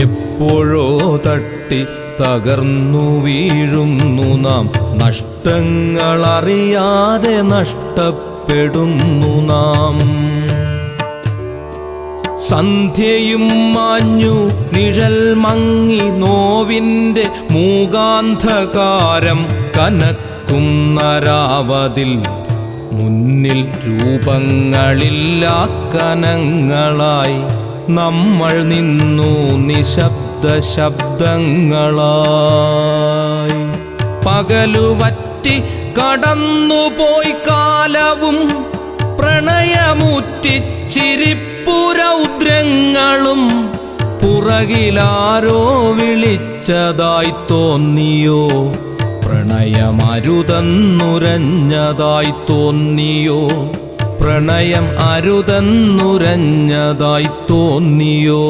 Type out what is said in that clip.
എപ്പോഴോ തട്ടി തകർന്നു വീഴുന്നു നാം. നഷ്ടങ്ങൾ അറിയാതെ നഷ്ടപ്പെടുന്നു നാം. സന്ധ്യയും മാഞ്ഞു നിഴൽ മങ്ങി നോവിന്റെ മൂകാന്ധകാരം കനക്കും നരാവതിൽ മുന്നിൽ രൂപങ്ങളില്ലാ കനങ്ങളായി നമ്മൾ നിന്നു നിശബ്ദ ശബ്ദങ്ങളായി. പകലുവറ്റി കടന്നുപോയി കാലവും പ്രണയമുറ്റിച്ചിരിപ്പുരൗദ്രങ്ങളും പുറകിലാരോ വിളിച്ചതായി തോന്നിയോ? പ്രണയമരുതന്നുരഞ്ഞതായി തോന്നിയോ? പ്രണയം അരുതെന്നുരഞ്ഞതായി തോന്നിയോ?